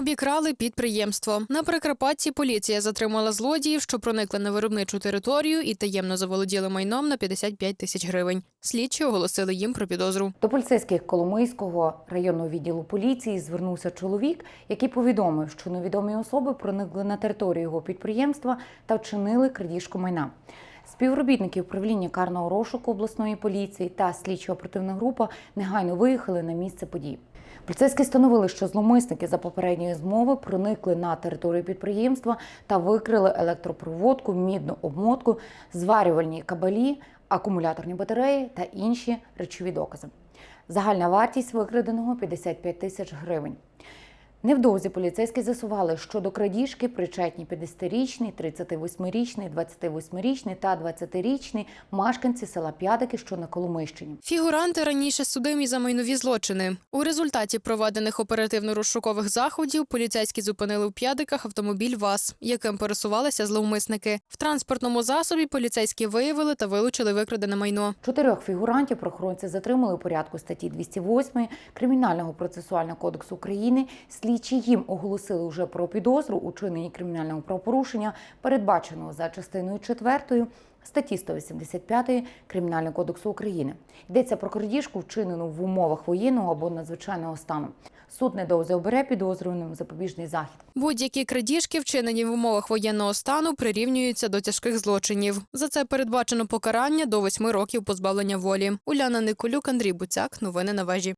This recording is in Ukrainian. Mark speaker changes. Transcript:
Speaker 1: Обікрали підприємство. На Прикарпатті поліція затримала злодіїв, що проникли на виробничу територію і таємно заволоділи майном на 55 тисяч гривень. Слідчі оголосили їм про підозру.
Speaker 2: До поліцейських Коломийського районного відділу поліції звернувся чоловік, який повідомив, що невідомі особи проникли на територію його підприємства та вчинили крадіжку майна. Співробітники управління карного розшуку обласної поліції та слідчо-оперативна група негайно виїхали на місце подій. Поліцейські встановили, що зловмисники за попередньої змови проникли на територію підприємства та викрили електропроводку, мідну обмотку, зварювальні кабелі, акумуляторні батареї та інші речові докази. Загальна вартість викраденого 55 тисяч гривень. Невдовзі поліцейські з'ясували, що до крадіжки причетні 50-річний, 38-річний, 28-річний та 20-річний мешканці села П'ядики, що на Коломийщині.
Speaker 1: Фігуранти раніше судимі за майнові злочини. У результаті проведених оперативно-розшукових заходів поліцейські зупинили у п'ядиках автомобіль ВАЗ, яким пересувалися зловмисники. В транспортному засобі поліцейські виявили та вилучили викрадене майно.
Speaker 2: Чотирьох фігурантів прохоронці затримали у порядку статті 208 Кримінального процесуального кодексу України. Слідчі їм оголосили вже про підозру у чиненні кримінального правопорушення, передбаченого за частиною 4 статті 185 Кримінального кодексу України. Йдеться про крадіжку, вчинену в умовах воєнного або надзвичайного стану. Суд недовго обере підозрюваним запобіжний захід.
Speaker 1: Будь-які крадіжки, вчинені в умовах воєнного стану, прирівнюються до тяжких злочинів. За це передбачено покарання до восьми років позбавлення волі. Уляна Николюк, Андрій Буцяк. Новини на вежі.